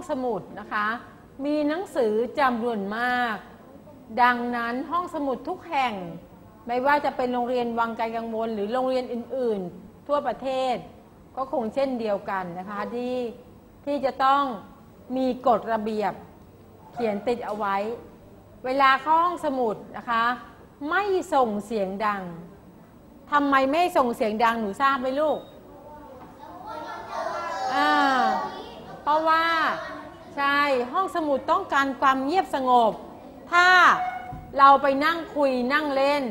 ห้องสมุดนะคะ มีหนังสือจำนวนมาก ดังนั้นห้องสมุดทุกแห่ง ไม่ว่าจะเป็นโรงเรียนวังไกลกังวลหรือโรงเรียนอื่น ๆ ทั่วประเทศ ก็คงเช่นเดียวกันนะคะ ที่ที่จะต้องมีกฎระเบียบเขียนติดเอาไว้ เวลาเข้าห้องสมุดนะคะ ไม่ส่งเสียงดังทำไมไม่ส่งเสียงดังหนูทราบไหมลูกอ่า เพราะว่าใช่ห้องสมุดต้องการความเงียบสงบ ถ้าเราไปนั่งคุยนั่งเล่น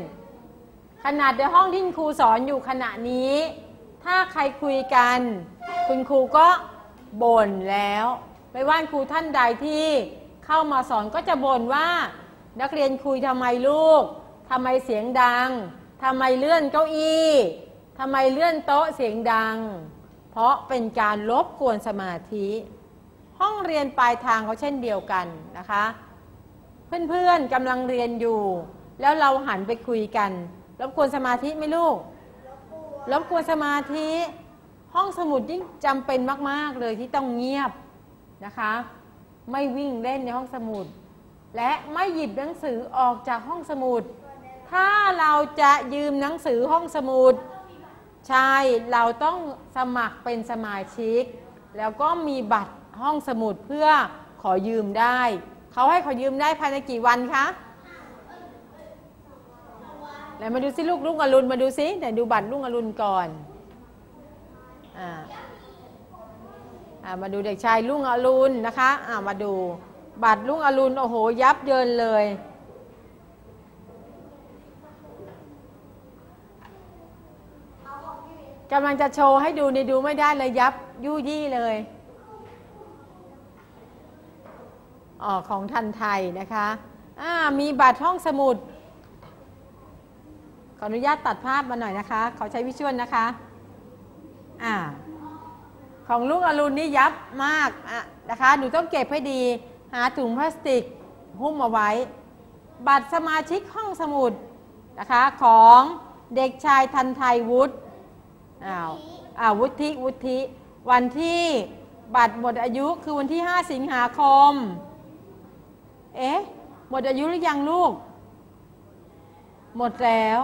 ขนาดในห้องที่ครูสอนอยู่ขณะนี้ ถ้าใครคุยกัน คุณครูก็บ่นแล้ว ไม่ว่าครูท่านใดที่เข้ามาสอนก็จะบ่นว่า นักเรียนคุยทำไมลูกทำไมเสียงดังทำไมเลื่อนเก้าอี้ทำไมเลื่อนโต๊ะเสียงดัง ราะเป็นการรบกวนสมาธิ ห้องเรียนปลายทางเขาเช่นเดียวกันนะคะ เพื่อนๆกำลังเรียนอยู่ แล้วเราหันไปคุยกันรบกวนสมาธิไหมลูกรบกวนสมาธิ ห้องสมุดยิ่งจำเป็นมาก ๆ เลยที่ต้องเงียบนะคะ ไม่วิ่งเล่นในห้องสมุด และไม่หยิบหนังสือออกจากห้องสมุด ถ้าเราจะยืมหนังสือห้องสมุด ใช่เราต้องสมัครเป็นสมาชิก แล้วก็มีบัตรห้องสมุดเพื่อขอยืมได้ เขาให้ขอยืมได้ภายในกี่วันคะแล้วมาดูสิลูกลุงอรุณมาดูสิไหนดูบัตรลุงอรุณก่อนอ่าอ่ามาดูเด็กชายลุงอรุณนะคะอ่ามาดูบัตรลุงอรุณโอ้โหยับเยินเลย กำลังจะโชว์ให้ดูในดูไม่ได้เลยยับยู่ยี่เลยออของทันไทยนะคะอ่ามีบัตรห้องสมุด ขออนุญาตตัดภาพมาหน่อยนะคะ ขอใช้วิชวลนะคะอ่าของลูกอรุณนี่ยับมากอะนะคะ หนูต้องเก็บให้ดี หาถุงพลาสติกหุ้มเอาไว้ บัตรสมาชิกห้องสมุดนะคะของเด็กชายทันไทยวุฒิ อ้าวอ้าววุฒิวุฒิวันที่บัตรหมดอายุคือวันที่ 5 สิงหาคม เอ๊ะ หมดอายุหรือยังลูก หมดแล้ว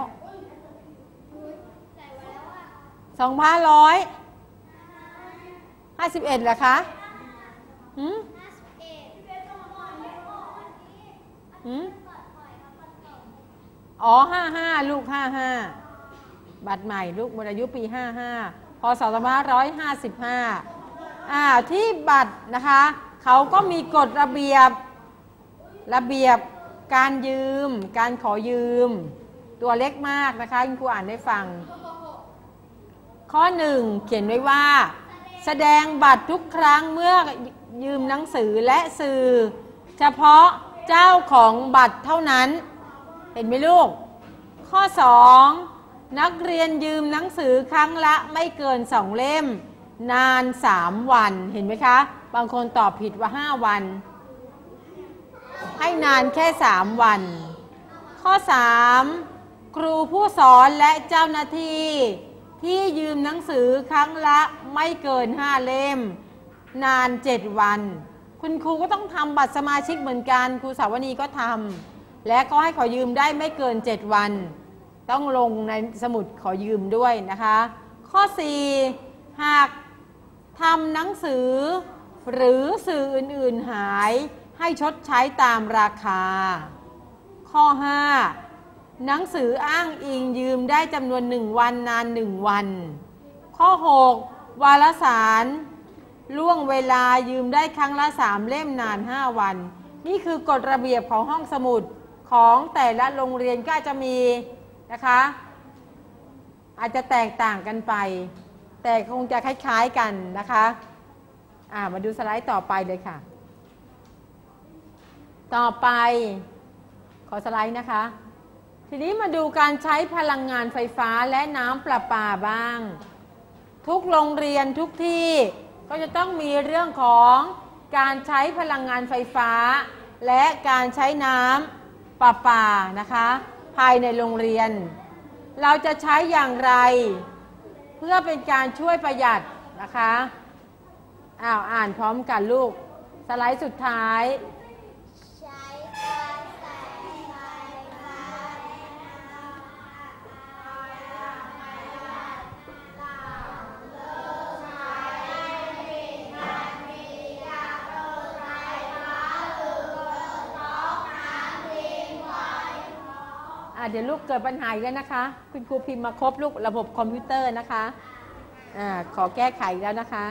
สองพันร้อยห้าสิบเอ็ดเหรอคะหืมหืมอ๋อห้าห้าลูกห้าห้า บัตรใหม่ลูกหมดอายุปีห้าห้าพศสองพันร้อยห้าสิบห้าอ่าที่บัตรนะคะเขาก็มีกฎระเบียบระเบียบการยืม การขอยืม ตัวเล็กมากนะคะคุณครูอ่านได้ฟัง ข้อหนึ่งเขียนไว้ว่า แสดงบัตรทุกครั้งเมื่อยืมหนังสือและสื่อ เฉพาะเจ้าของบัตรเท่านั้น เห็นไหมลูก ข้อ2 นักเรียนยืมหนังสือครั้งละไม่เกินสองเล่ม นาน 3 วันเห็นไหมคะ บางคนตอบผิดว่า 5 วัน ให้นานแค่ 3 วัน ข้อ 3 ครูผู้สอนและเจ้าหน้าที่ ที่ยืมหนังสือครั้งละไม่เกิน 5 เล่ม นาน 7 วัน คุณครูก็ต้องทำบัตรสมาชิกเหมือนกัน ครูสาวนีก็ทำและก็ให้ขอยืมได้ไม่เกิน 7 วัน ต้องลงในสมุดขอยืมด้วยนะคะ ข้อ 4 หากทำหนังสือ หรือสื่ออื่น ๆหายให้ชดใช้ตามราคา ข้อ 5 หนังสืออ้างอิงยืมได้จำนวน 1 วันนาน 1 วัน ข้อ 6 วารสารล่วงเวลายืมได้ครั้งละ3เล่มนาน 5 วัน นี่คือกฎระเบียบของห้องสมุดของแต่ละโรงเรียนก็จะมี นะคะ อาจจะแตกต่างกันไป แต่คงจะคล้ายๆกันนะคะอ่ามาดูสไลด์ต่อไปเลยค่ะ ต่อไปขอสไลด์นะคะ ทีนี้มาดูการใช้พลังงานไฟฟ้าและน้ำประปาบ้าง ทุกโรงเรียนทุกที่ก็จะต้องมีเรื่องของการใช้พลังงานไฟฟ้า และการใช้น้ำประปานะคะ ภายในโรงเรียน เราจะใช้อย่างไร เพื่อเป็นการช่วยประหยัดนะคะอ้าวอ่านพร้อมกันลูก สไลด์สุดท้าย ดี๋ยวลูกเกิดปัญหาอีกแล้วนะคะ คุณครูพิมพ์มาครบลูกระบบคอมพิวเตอร์นะคะอ่าขอแก้ไขแล้วนะคะ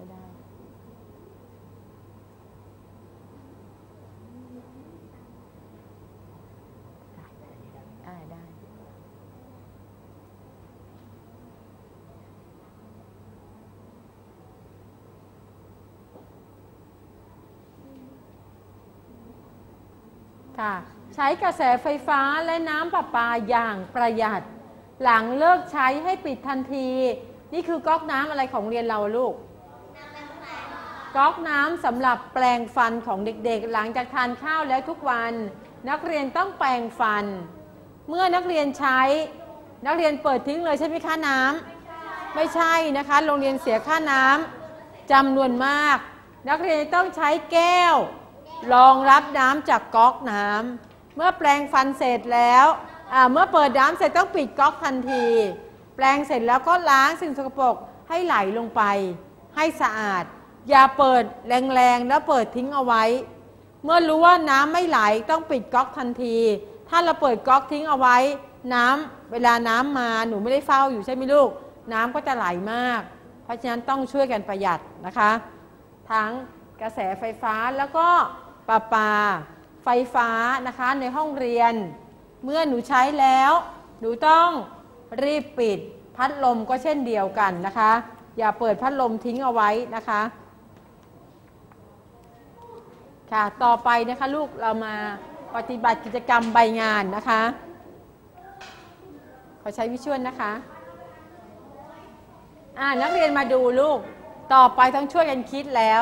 ไม่ได้ ได้ได้ ค่ะ ใช้กระแสไฟฟ้าและน้ำประปาอย่างประหยัด หลังเลิกใช้ให้ปิดทันที นี่คือก๊อกน้ำอะไรของเรียนเราลูกก๊อกน้ำสำหรับแปลงฟันของเด็กๆ หลังจากทานข้าวแล้วทุกวัน นักเรียนต้องแปลงฟัน เมื่อนักเรียนใช้ นักเรียนเปิดทิ้งเลยใช่ไหมคะน้ำไม่ใช่นะคะ โรงเรียนเสียค่าน้ำจำนวนมาก นักเรียนต้องใช้แก้ว รองรับน้ำจากก๊อกน้ำเมื่อแปลงฟันเสร็จแล้วเมื่อเปิดน้ำเสร็จต้องปิดก๊อกทันที แปลงเสร็จแล้วก็ล้างสิ่งสกปรกให้ไหลลงไป ให้สะอาด อย่าเปิดแรงๆแล้วเปิดทิ้งเอาไว้ เมื่อรู้ว่าน้ำไม่ไหลต้องปิดก๊อกทันที ถ้าเราเปิดก๊อกทิ้งเอาไว้ น้ำเวลาน้ำมาหนูไม่ได้เฝ้าอยู่ใช่ไหมลูก น้ำก็จะไหลมาก เพราะฉะนั้นต้องช่วยกันประหยัดนะคะ ทั้งกระแสไฟฟ้าแล้วก็ ประปา ไฟฟ้านะคะในห้องเรียน เมื่อหนูใช้แล้ว หนูต้องรีบปิดพัดลมก็เช่นเดียวกันนะคะ อย่าเปิดพัดลมทิ้งเอาไว้นะคะค่ะต่อไปนะคะลูกเรามาปฏิบัติกิจกรรมใบงานนะคะ ขอใช้วิชวลนะคะอ่านักเรียนมาดูลูกต่อไปต้องช่วยกันคิดแล้ว